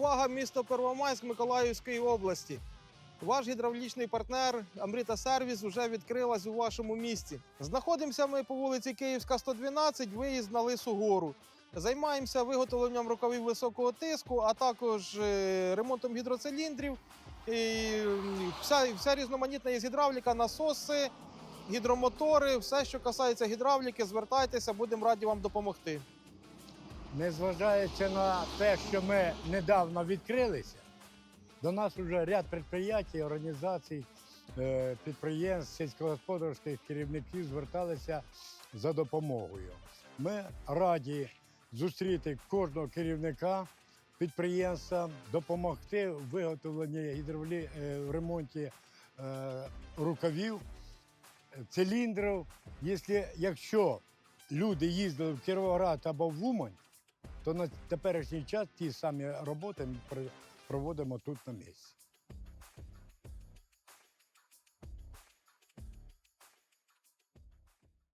Увага, місто Первомайськ Миколаївської області. Ваш гідравлічний партнер Амріта Сервіс вже відкрилась у вашому місті. Знаходимося ми по вулиці Київська, 112, виїзд на Лису Гору. Займаємося виготовленням рукавів високого тиску, а також е, ремонтом гідроциліндрів. І вся, вся різноманітна є гідравліка, насоси, гідромотори, все, що касається гідравліки, звертайтеся, будемо раді вам допомогти. Незважаючи на те, що ми недавно відкрилися, до нас вже ряд підприємств, організацій, е, підприємств, сільськогосподарських керівників зверталися за допомогою. Ми раді зустріти кожного керівника підприємства, допомогти в виготовленні гідравлі... е, в ремонті е, рукавів, циліндрів. Якщо люди їздили в Кіровоград або в Умань, то на теперішній час ті самі роботи ми проводимо тут на місці.